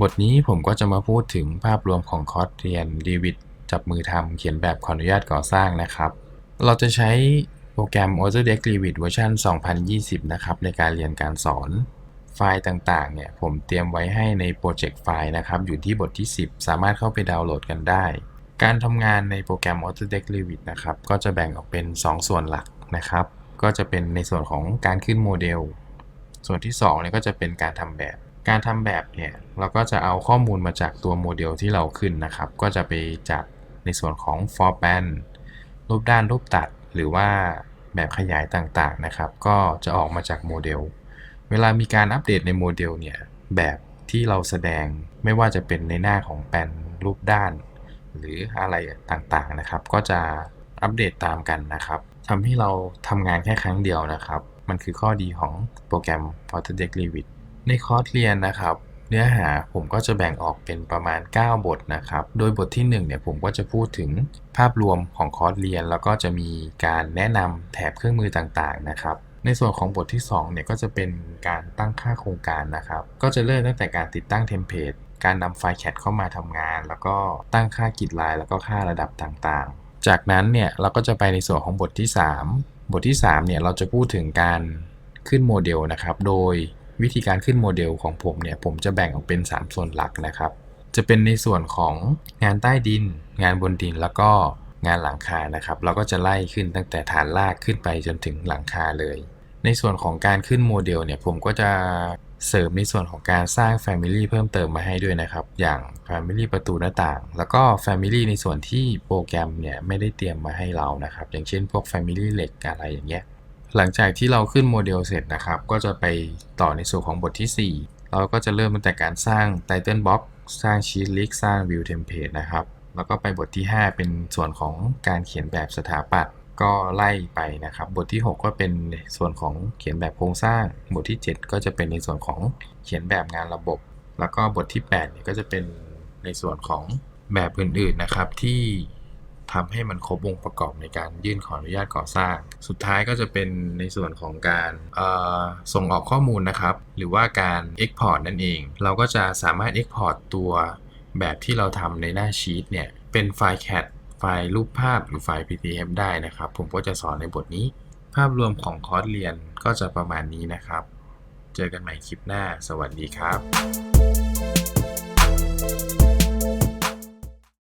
บทนี้ผมก็จะมาพูดถึงภาพรวมของคอร์สเรียน Revit จับมือทำเขียนแบบขออนุญาตก่อสร้างนะครับ เราจะใช้โปรแกรม Autodesk Revit เวอร์ชัน2020 นะครับ ในการเรียนการสอน ไฟล์ต่างๆ เนี่ย ผมเตรียมไว้ให้ในโปรเจกต์ไฟล์นะครับ อยู่ที่บทที่ 10 สามารถเข้าไปดาวน์โหลดกันได้ การทำงานในโปรแกรม Autodesk Revit นะครับ ก็จะแบ่งออกเป็น 2 ส่วนหลักนะครับ ก็จะเป็นในส่วนของการขึ้นโมเดล ส่วนที่2เนี่ยก็จะเป็นการทำแบบ การทำแบบเนี่ยเราก็จะเอาข้อมูลมาจากตัวโมเดลที่เราขึ้นนะครับ ก็จะไปจากในส่วนของ for plan รูปด้านรูปตัดหรือว่าแบบขยายต่างๆนะครับ ก็จะออกมาจากโมเดล เวลามีการอัปเดตในโมเดลเนี่ยแบบที่เราแสดงไม่ว่าจะเป็นในหน้าของแปนรูปด้าน หรืออะไรต่างๆนะครับ ก็จะอัปเดตตามกันนะครับทำให้เราทำงานแค่ครั้งเดียวนะครับ มันคือข้อดีของโปรแกรม Autodesk Revit ในคอร์สเรียนนะครับ เนื้อหาผมก็จะแบ่งออกเป็นประมาณ 9 บทนะครับ โดยบทที่1เนี่ยผมก็จะพูดถึงภาพรวมของคอร์สเรียน แล้วก็จะมีการแนะนำแถบเครื่องมือต่างๆนะครับ ในส่วนของบทที่2เนี่ยก็จะเป็นการตั้งค่าโครงการนะครับ ก็จะเริ่มตั้งแต่การติดตั้งเทมเพลตการนำไฟล์แคดเข้ามาทำงาน แล้วก็ตั้งค่ากริดไลน์แล้วก็ค่าระดับต่างๆ จากนั้นเนี่ยเราก็จะไปในส่วนของบทที่ 3 บทที่3เนี่ยเราจะพูดถึงการขึ้นโมเดลนะครับ โดย วิธีการขึ้นโมเดลของผมเนี่ยผมจะแบ่งออกเป็น 3 ส่วนหลักนะครับ จะเป็นในส่วนของงานใต้ดิน งานบนดินแล้วก็งานหลังคานะครับ เราก็จะไล่ขึ้นตั้งแต่ฐานรากขึ้นไปจนถึงหลังคาเลย ในส่วนของการขึ้นโมเดลเนี่ยผมก็จะเสริมในส่วนของการสร้าง Family เพิ่มเติมมาให้ด้วยนะครับ อย่าง Family ประตูหน้าต่าง แล้วก็ Family ในส่วนที่โปรแกรมเนี่ยไม่ได้เตรียมมาให้เรานะครับ อย่างเช่นพวก Family เหล็กอะไรอย่างเงี้ย หลังจากที่เราขึ้นโมเดลเสร็จนะครับ ก็จะไปต่อในส่วนของบทที่ 4 เราก็จะเริ่มตั้งแต่การสร้าง Title Box สร้าง Sheet List สร้าง View Template นะครับ แล้วก็ไปบทที่ 5 เป็นส่วนของการเขียนแบบสถาปัตย์ก็ไล่ไปนะครับ บทที่ 6 ก็เป็นส่วนของเขียนแบบโครงสร้าง บทที่ 7 ก็จะเป็นในส่วนของเขียนแบบงานระบบ แล้วก็บทที่8เนี่ยก็จะเป็นในส่วนของแบบอื่นๆนะครับที่ ทำให้มันครบวงประกอบในการยื่นขออนุญาตก่อสร้าง สุดท้ายก็จะเป็นในส่วนของการส่งออกข้อมูลนะครับ หรือว่าการ Export นั่นเอง เราก็จะสามารถ Export ตัวแบบที่เราทำในหน้าชีตเนี่ย เป็นไฟล์ CAD ไฟล์รูปภาพหรือไฟล์ PDF ได้นะครับ ผมก็จะสอนในบทนี้ ภาพรวมของคอร์สเรียนก็จะประมาณนี้นะครับ เจอกันใหม่คลิปหน้า สวัสดีครับ